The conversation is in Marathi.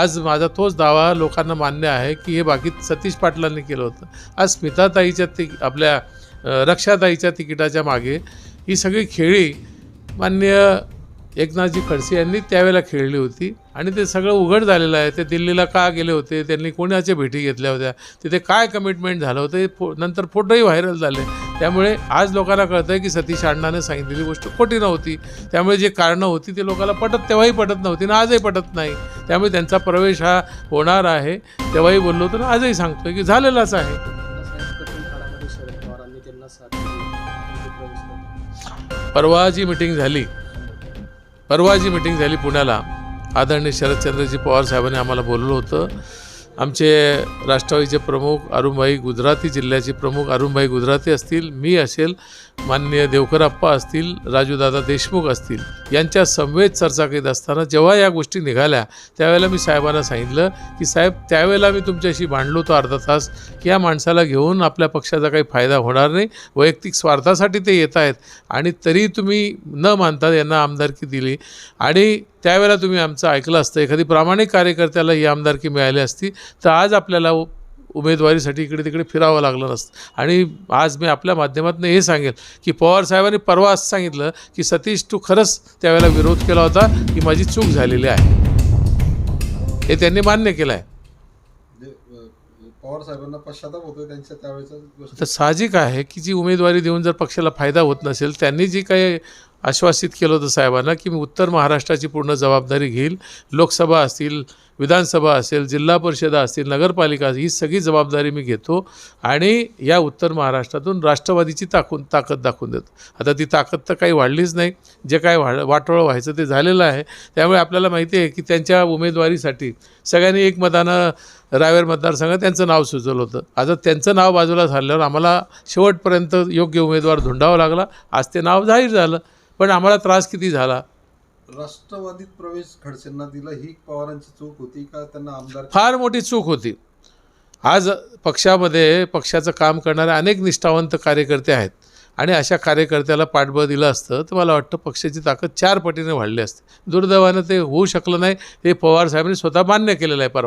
आज माझा तोच दावा लोकांना मान्य आहे की हे बाकी सतीश पाटलांनी केलं होतं. आज स्मिताताईच्या ति आपल्या रक्षाताईच्या तिकिटाच्या मागे ही सगळी खेळी मान्य एकनाथजी खडसे यांनी त्यावेळेला खेळली होती. आणि ते सगळं उघड झालेलं आहे. ते दिल्लीला का गेले होते? त्यांनी कोणाच्या भेटी घेतल्या होत्या? तिथे काय कमिटमेंट झालं होतं? फो नंतर फोटोही व्हायरल झाले. त्यामुळे आज लोकांना कळतं आहे की सतीश अण्णाने सांगितलेली गोष्ट खोटी नव्हती. त्यामुळे जे कारणं होती ते लोकांना पटत तेव्हाही पटत नव्हती ना आजही पटत नाही. त्यामुळे त्यांचा प्रवेश हा होणार आहे. तेव्हाही बोललो होतो ना आजही सांगतोय की झालेलाच आहे. परवा जी मिटिंग झाली परवा जी मिटिंग झाली पुण्याला. आदरणीय शरदचंद्रजी पवार साहेबांनी आम्हाला बोलवलं होतं. आमचे राष्ट्रवादीचे प्रमुख अरुणभाई गुजराती जिल्ह्याचे प्रमुख अरुणभाई गुजराती असतील मी असेल माननीय देवकरप्पा असतील राजूदादा देशमुख असतील यांच्या समवेत चर्चा करीत असताना जेव्हा या गोष्टी निघाल्या त्यावेळेला मी साहेबांना सांगितलं की साहेब त्यावेळेला मी तुमच्याशी भांडलो तो अर्धा तास की या माणसाला घेऊन आपल्या पक्षाचा काही फायदा होणार नाही वैयक्तिक स्वार्थासाठी ते येत आहेत आणि तरी तुम्ही न मानता यांना आमदारकी दिली आणि त्यावेळेला तुम्ही आमचं ऐकलं असतं एखादी प्रामाणिक कार्यकर्त्याला ही आमदारकी मिळाली असती तर आज आपल्याला उमेदवारीसाठी इकडे तिकडे फिरावं लागलं नसतं. आणि आज मी आपल्या माध्यमातून हे सांगेल की पवार साहेबांनी परवा असं सांगितलं की सतीश तू खरंच त्यावेळेला विरोध केला होता की माझी चूक झालेली आहे. हे त्यांनी मान्य केलं आहे. जे, अ, पवार साहेबांना पश्चाताप होतोय त्यांच्या त्यावेळेचा साहजिक आहे की जी उमेदवारी देऊन जर पक्षाला फायदा होत नसेल त्यांनी जी काही आश्वासित केलं होतं साहेबांना की मी उत्तर महाराष्ट्राची पूर्ण जबाबदारी घेईल लोकसभा असतील विधानसभा असेल जिल्हा परिषदा असतील नगरपालिका ही सगळी जबाबदारी मी घेतो आणि या उत्तर महाराष्ट्रातून राष्ट्रवादीची ताकून ताकद दाखवून देतो. आता ती ताकद तर काही वाढलीच नाही. जे काय वाढ वाटोळं व्हायचं ते झालेलं आहे. त्यामुळे आपल्याला माहिती आहे की त्यांच्या उमेदवारीसाठी सगळ्यांनी एकमतानं रावेर मतदारसंघात त्यांचं नाव सुचवलं होतं. आता त्यांचं नाव बाजूला झाल्यावर आम्हाला शेवटपर्यंत योग्य उमेदवार धुंडावा लागला. आज ते नाव जाहीर झालं. पण आम्हाला त्रास किती झाला? राष्ट्रवादीत प्रवेश खडसेंना दिला ही पवारांची चूक होती का? त्यांना आमदार फार मोठी चूक होती. आज पक्षामध्ये पक्षाचं काम करणारे अनेक निष्ठावंत कार्यकर्ते आहेत आणि अशा कार्यकर्त्याला पाठबळ दिलं असतं तर मला वाटतं पक्षाची ताकद चार पटीने वाढली असते. दुर्दैवानं ते होऊ शकलं नाही. हे पवार साहेबांनी स्वतः मान्य केलेलं आहे परवा.